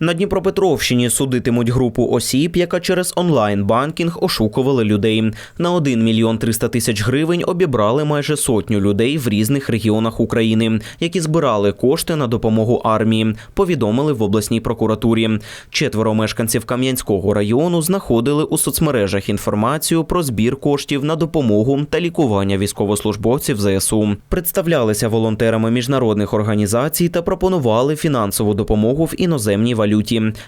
На Дніпропетровщині судитимуть групу осіб, яка через онлайн-банкінг ошукували людей. На 1 мільйон 300 тисяч гривень обібрали майже сотню людей в різних регіонах України, які збирали кошти на допомогу армії, повідомили в обласній прокуратурі. Четверо мешканців Кам'янського району знаходили у соцмережах інформацію про збір коштів на допомогу та лікування військовослужбовців ЗСУ. Представлялися волонтерами міжнародних організацій та пропонували фінансову допомогу в іноземній валюті.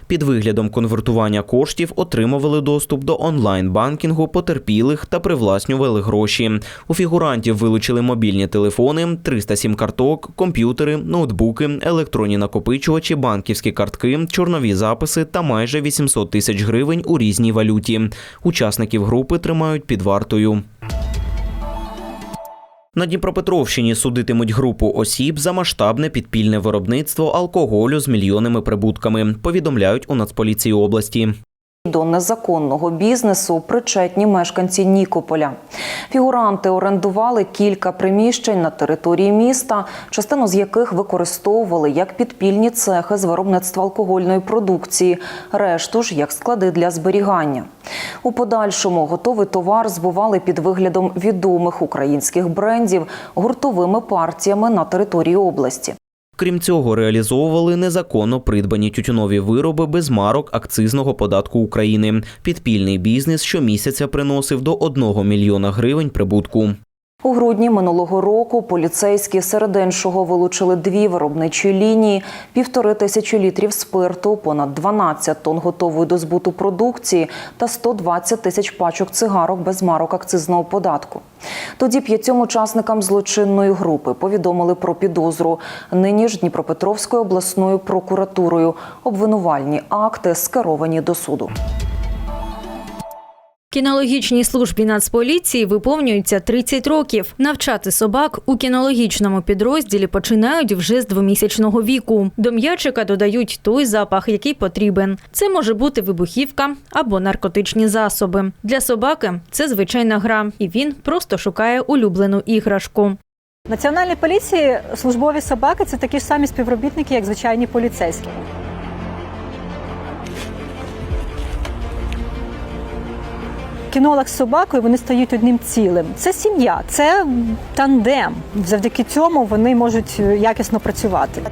Під виглядом конвертування коштів отримували доступ до онлайн-банкінгу потерпілих та привласнювали гроші. У фігурантів вилучили мобільні телефони, 300 сім-карток, комп'ютери, ноутбуки, електронні накопичувачі, банківські картки, чорнові записи та майже 800 тисяч гривень у різній валюті. Учасників групи тримають під вартою. На Дніпропетровщині судитимуть групу осіб за масштабне підпільне виробництво алкоголю з мільйонними прибутками. Повідомляють у Нацполіції області. До незаконного бізнесу причетні мешканці Нікополя. Фігуранти орендували кілька приміщень на території міста, частину з яких використовували як підпільні цехи з виробництва алкогольної продукції, решту ж як склади для зберігання. У подальшому готовий товар збували під виглядом відомих українських брендів гуртовими партіями на території області. Крім цього, реалізовували незаконно придбані тютюнові вироби без марок акцизного податку України. Підпільний бізнес щомісяця приносив до 1 мільйона гривень прибутку. У грудні минулого року поліцейські серед іншого вилучили дві виробничі лінії, півтори тисячі літрів спирту, понад 12 тонн готової до збуту продукції та 120 тисяч пачок цигарок без марок акцизного податку. Тоді п'ятьом учасникам злочинної групи повідомили про підозру. Нині ж Дніпропетровською обласною прокуратурою обвинувальні акти скеровані до суду. Кінологічній службі Нацполіції виповнюється 30 років. Навчати собак у кінологічному підрозділі починають вже з двомісячного віку. До м'ячика додають той запах, який потрібен. Це може бути вибухівка або наркотичні засоби. Для собаки це звичайна гра, і він просто шукає улюблену іграшку. Національній поліції службові собаки це такі ж самі співробітники, як звичайні поліцейські. Кінолог з собакою вони стають одним цілим. Це сім'я, це тандем. Завдяки цьому вони можуть е, якісно працювати.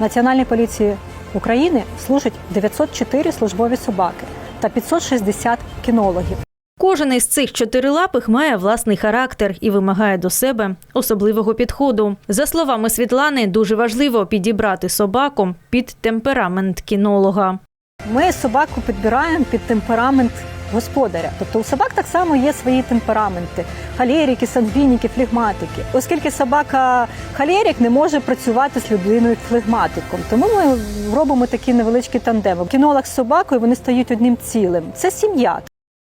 Національній поліції України служать 904 службові собаки та 560 кінологів. Кожен із цих чотирилапих має власний характер і вимагає до себе особливого підходу. За словами Світлани, дуже важливо підібрати собаку під темперамент кінолога. Ми собаку підбираємо під темперамент господаря. Тобто у собак так само є свої темпераменти: халерики, сангвініки, флегматики. Оскільки собака халерик не може працювати з людиною флегматиком, тому ми робимо такі невеличкі тандеми. Кінолог з собакою вони стають одним цілим. Це сім'я.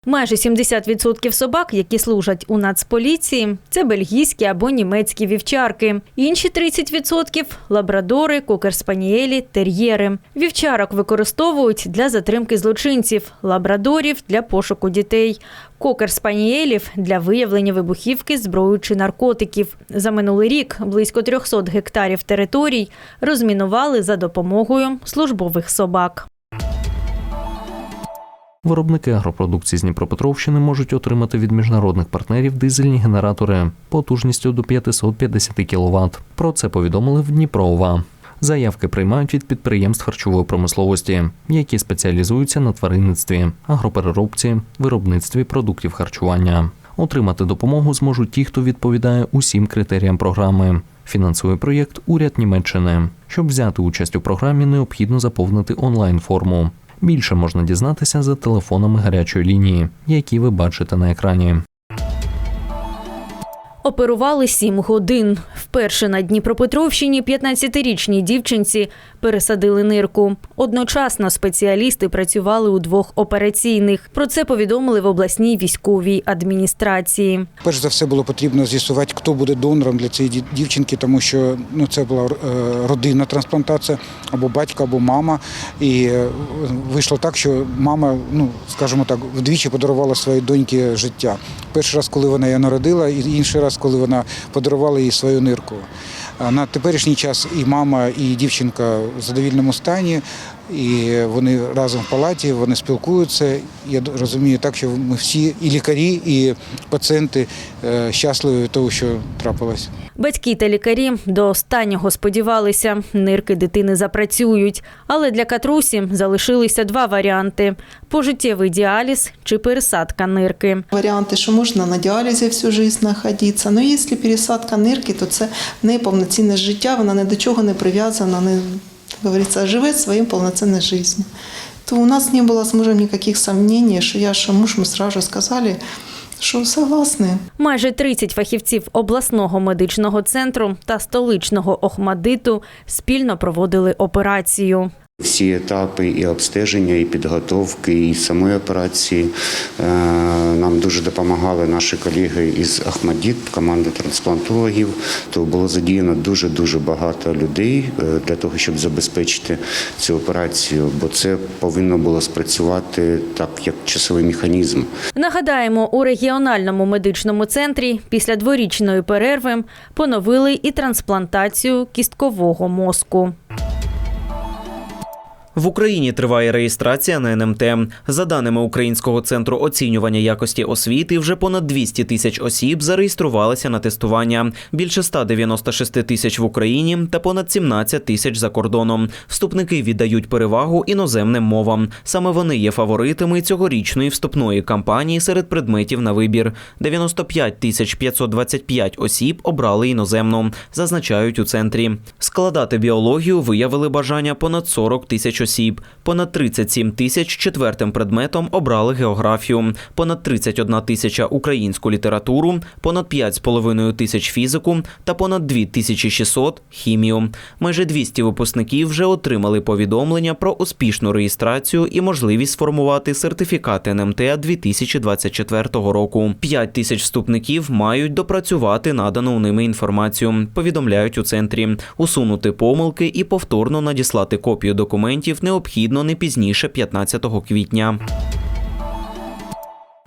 Майже 70% собак, які служать у Нацполіції, це бельгійські або німецькі вівчарки. Інші 30% – лабрадори, кокер-спанієлі, тер'єри. Вівчарок використовують для затримки злочинців, лабрадорів – для пошуку дітей, кокер-спанієлів – для виявлення вибухівки, зброї чи наркотиків. За минулий рік близько 300 гектарів територій розмінували за допомогою службових собак. Виробники агропродукції з Дніпропетровщини можуть отримати від міжнародних партнерів дизельні генератори потужністю до 550 кВт. Про це повідомили в Дніпроова. Заявки приймають від підприємств харчової промисловості, які спеціалізуються на тваринництві, агропереробці, виробництві продуктів харчування. Отримати допомогу зможуть ті, хто відповідає усім критеріям програми. Фінансує проєкт уряд Німеччини. Щоб взяти участь у програмі, необхідно заповнити онлайн-форму. Більше можна дізнатися за телефонами гарячої лінії, які ви бачите на екрані. Оперували сім годин. Вперше на Дніпропетровщині 15-річній дівчинці пересадили нирку. Одночасно спеціалісти працювали у двох операційних. Про це повідомили в обласній військовій адміністрації. Перш за все було потрібно з'ясувати, хто буде донором для цієї дівчинки, тому що ну, це була е, родинна трансплантація, або батько, або мама. І е, вийшло так, що мама, ну скажімо так, вдвічі подарувала своїй доньці життя. Перший раз, коли вона її народила, і інший раз, коли вона подарувала їй свою нирку. на теперішній час і мама, і дівчинка в задовільному стані, і вони разом в палаті, вони спілкуються. Я розумію так, що ми всі, і лікарі, і пацієнти е, щасливі від того, що трапилось. Батьки та лікарі до останнього сподівалися, нирки дитини запрацюють. Але для Катрусі залишилися два варіанти: пожиттєвий діаліз чи пересадка нирки. Варіанти, що можна на діалізі всю життя знаходитися. Ну, якщо пересадка нирки, то це не повноцінне життя, вона ні до чого не прив'язана, не, як говориться, живе своїм полноценной жизнью. То у нас не було з мужем ніяких сомнений, що я, что муж, мы сразу сказали, що согласні. Майже 30 фахівців обласного медичного центру та столичного Охмадиту спільно проводили операцію. Всі етапи і обстеження, і підготовки, і самої операції е, нам дуже допомагали наші колеги із Ахмадіт, команди трансплантологів. То було задіяно дуже дуже багато людей е, для того, щоб забезпечити цю операцію, бо це повинно було спрацювати так, як часовий механізм. Нагадаємо, у регіональному медичному центрі після дворічної перерви поновили і трансплантацію кісткового мозку. В Україні триває реєстрація на НМТ. За даними Українського центру оцінювання якості освіти, вже понад 200 тисяч осіб зареєструвалися на тестування. Більше 196 тисяч в Україні та понад 17 тисяч за кордоном. Вступники віддають перевагу іноземним мовам. Саме вони є фаворитами цьогорічної вступної кампанії серед предметів на вибір. 95 тисяч 525 осіб обрали іноземну, зазначають у центрі. Складати біологію виявили бажання понад 40 тисяч. Понад 37 тисяч четвертим предметом обрали географію, понад 31 тисяча українську літературу, понад 5,5 тисяч фізику та понад 2600 – хімію. Майже 200 випускників вже отримали повідомлення про успішну реєстрацію і можливість сформувати сертифікат НМТ 2024 року. 5 тисяч вступників мають допрацювати надану ними інформацію. Повідомляють у центрі, усунути помилки і повторно надіслати копію документів необхідно не пізніше 15 квітня.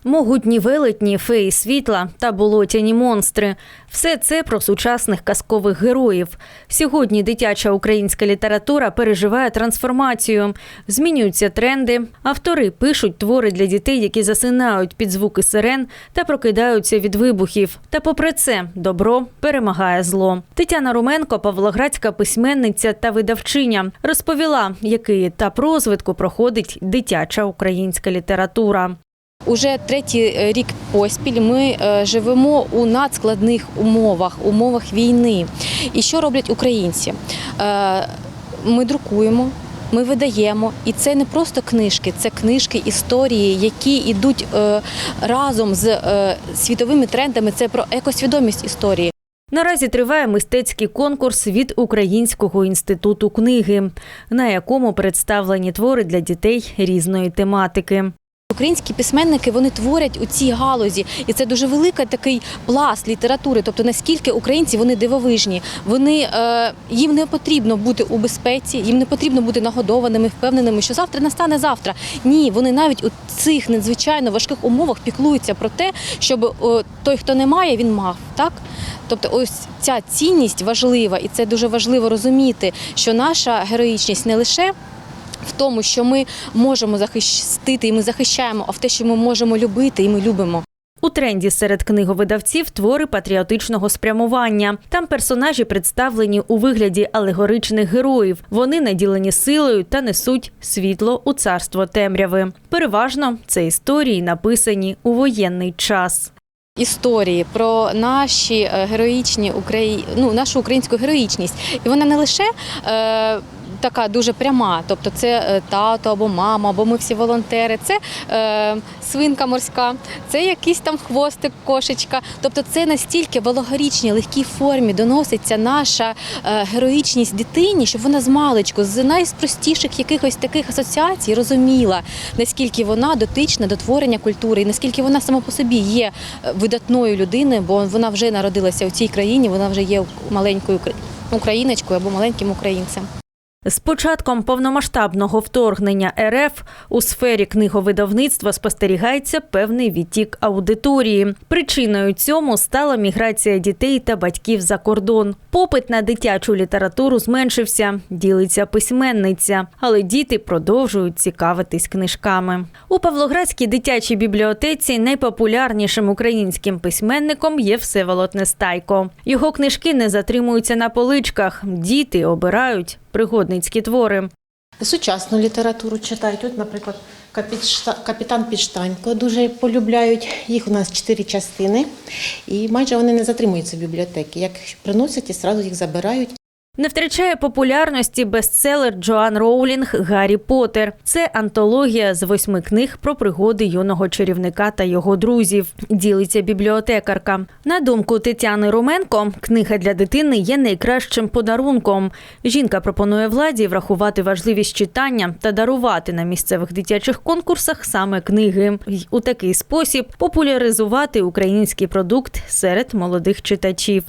Могутні велетні, феї світла та болотяні монстри все це про сучасних казкових героїв. Сьогодні дитяча українська література переживає трансформацію. Змінюються тренди. Автори пишуть твори для дітей, які засинають під звуки сирен та прокидаються від вибухів. Та попри це, добро перемагає зло. Тетяна Руменко, павлоградська письменниця та видавчиня, розповіла, який етап розвитку проходить дитяча українська література. Уже третій е, рік поспіль ми е, живемо у надскладних умовах, умовах війни. І що роблять українці? Е, Ми друкуємо. Ми видаємо, і це не просто книжки, це книжки, історії, які йдуть разом з світовими трендами. Це про екосвідомість історії. Наразі триває мистецький конкурс від Українського інституту книги, на якому представлені твори для дітей різної тематики. Українські письменники вони творять у цій галузі, і це дуже великий такий пласт літератури. Тобто наскільки українці вони дивовижні, вони е, їм не потрібно бути у безпеці, їм не потрібно бути нагодованими, впевненими, що завтра настане завтра. Ні, вони навіть у цих надзвичайно важких умовах піклуються про те, щоб о, той, хто не має, він мав. Так, тобто, ось ця цінність важлива, і це дуже важливо розуміти, що наша героїчність не лише в тому, що ми можемо захистити і ми захищаємо, а в те, що ми можемо любити і ми любимо. У тренді серед книговидавців твори патріотичного спрямування. Там персонажі представлені у вигляді алегоричних героїв. Вони наділені силою та несуть світло у царство темряви. Переважно це історії, написані у воєнний час. Історії про наші е, героїчні Украї... ну, нашу українську героїчність. І вона не лише е, така дуже пряма, тобто це е, тато або мама, або ми всі волонтери, це е, свинка морська, це якийсь там хвостик, кошечка. Тобто це настільки в алегоричній, легкій формі доноситься наша е, героїчність дитині, щоб вона з маличку, з найпростіших якихось таких асоціацій розуміла, наскільки вона дотична до творення культури, і наскільки вона сама по собі є е, видатною людиною, бо вона вже народилася у цій країні, вона вже є маленькою укра- україночкою або маленьким українцем. З початком повномасштабного вторгнення РФ у сфері книговидавництва спостерігається певний відтік аудиторії. Причиною цьому стала міграція дітей та батьків за кордон. Попит на дитячу літературу зменшився, ділиться письменниця, але діти продовжують цікавитись книжками. У Павлоградській дитячій бібліотеці найпопулярнішим українським письменником є Всеволод Нестайко. Його книжки не затримуються на поличках. Діти обирають пригодницькі твори. Сучасну літературу читають. От, наприклад, «Капітшта- капітан Підштанько дуже полюбляють. Їх у нас чотири частини, і майже вони не затримуються в бібліотеки. Як приносять і одразу їх забирають. Не втрачає популярності бестселер Джоан Роулінг Гаррі Поттер». Це антологія з восьми книг про пригоди юного чарівника та його друзів. Ділиться бібліотекарка. На думку Тетяни Роменко, книга для дитини є найкращим подарунком. Жінка пропонує владі врахувати важливість читання та дарувати на місцевих дитячих конкурсах саме книги. Й у такий спосіб популяризувати український продукт серед молодих читачів.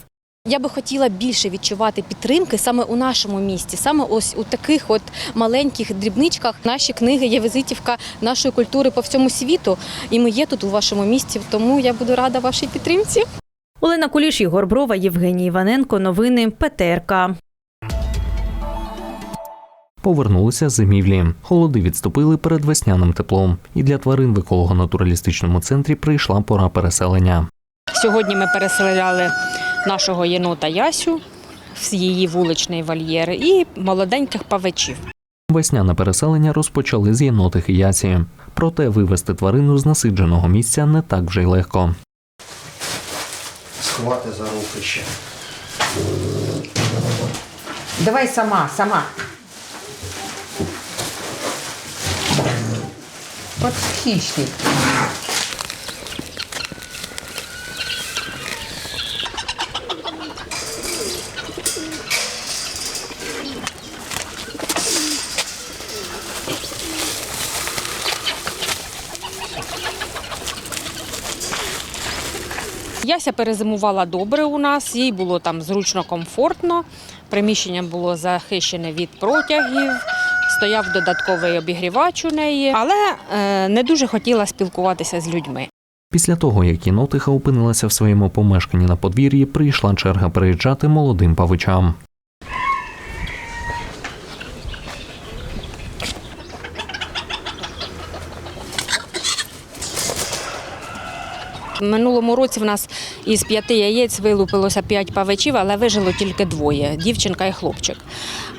Я би хотіла більше відчувати підтримки саме у нашому місті, саме ось у таких от маленьких дрібничках. Наші книги є візитівка нашої культури по всьому світу, і ми є тут у вашому місті. Тому я буду рада вашій підтримці. Олена Куліш, Ігор Брова, Євгеній Іваненко. Новини ПТРК. Повернулися з зимівлі. Холоди відступили перед весняним теплом, і для тварин в еколого-натуралістичному центрі прийшла пора переселення. Сьогодні ми переселяли нашого єнота Ясю в її вуличний вольєр і молоденьких павичів. Весняне переселення розпочали з єнотих і ясі. Проте вивезти тварину з насидженого місця не так вже й легко. сховати за руки ще. Давай сама, сама. От хищник. Яся перезимувала добре у нас, їй було там зручно, комфортно. Приміщення було захищене від протягів, стояв додатковий обігрівач у неї, але е, не дуже хотіла спілкуватися з людьми. Після того, як кінотиха опинилася в своєму помешканні на подвір'ї, прийшла черга переїжджати молодим павичам. Минулому році в нас із п'яти яєць вилупилося п'ять павичів, але вижило тільки двоє дівчинка і хлопчик.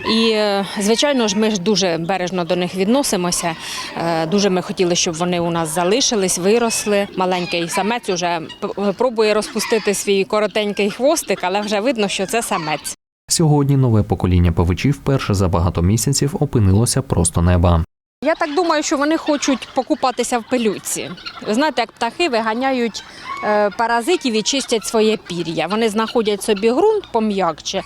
І, е, звичайно ж, ми ж дуже бережно до них відносимося. Е, Дуже ми хотіли, щоб вони у нас залишились, виросли. Маленький самець уже пробує розпустити свій коротенький хвостик, але вже видно, що це самець. Сьогодні нове покоління павичів вперше за багато місяців опинилося просто неба. Я так думаю, що вони хочуть покупатися в пилюці. Ви знаєте, як птахи виганяють е, паразитів і чистять своє пір'я. Вони знаходять собі ґрунт пом'якче,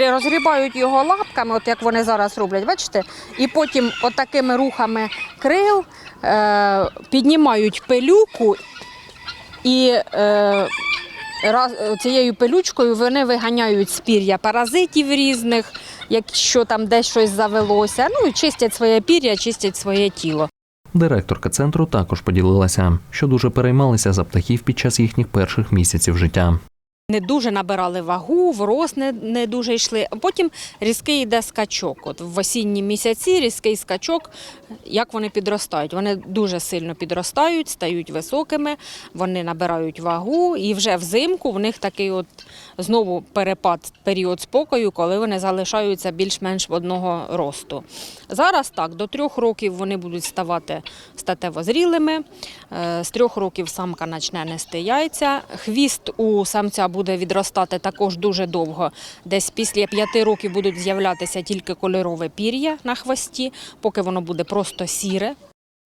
розгрібають його лапками, от як вони зараз роблять, бачите, і потім отакими рухами крил е, піднімають пилюку і. Е, цією пилючкою вони виганяють з пір'я паразитів різних, якщо там десь щось завелося. Ну і чистять своє пір'я, чистять своє тіло. Директорка центру також поділилася, що дуже переймалися за птахів під час їхніх перших місяців життя. Не дуже набирали вагу, в рост не, не дуже йшли. Потім різкий йде скачок. От в осінні місяці різкий скачок, як вони підростають. Вони дуже сильно підростають, стають високими, вони набирають вагу, і вже взимку в них такий от знову перепад, період спокою, коли вони залишаються більш-менш одного росту. Зараз так, до трьох років вони будуть ставати статево зрілими. Е, З трьох років самка почне нести яйця. Хвіст у самця буде відростати також дуже довго. Десь після п'яти років будуть з'являтися тільки кольорове пір'я на хвості, поки воно буде просто сіре.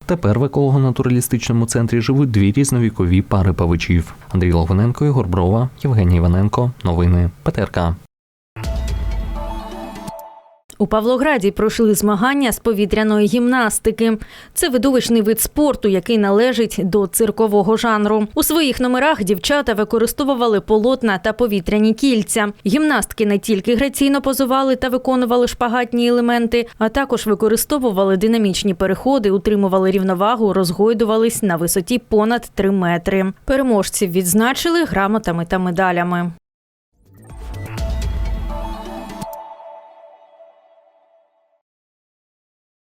Тепер в еколого-натуралістичному центрі живуть дві різновікові пари павичів: Андрій Логвиненко, Ігор Брова, Євгеній Іваненко. Новини ПТРК. У Павлограді пройшли змагання з повітряної гімнастики. Це видовищний вид спорту, який належить до циркового жанру. У своїх номерах дівчата використовували полотна та повітряні кільця. Гімнастки не тільки граційно позували та виконували шпагатні елементи, а також використовували динамічні переходи, утримували рівновагу, розгойдувались на висоті понад 3 метри. Переможців відзначили грамотами та медалями.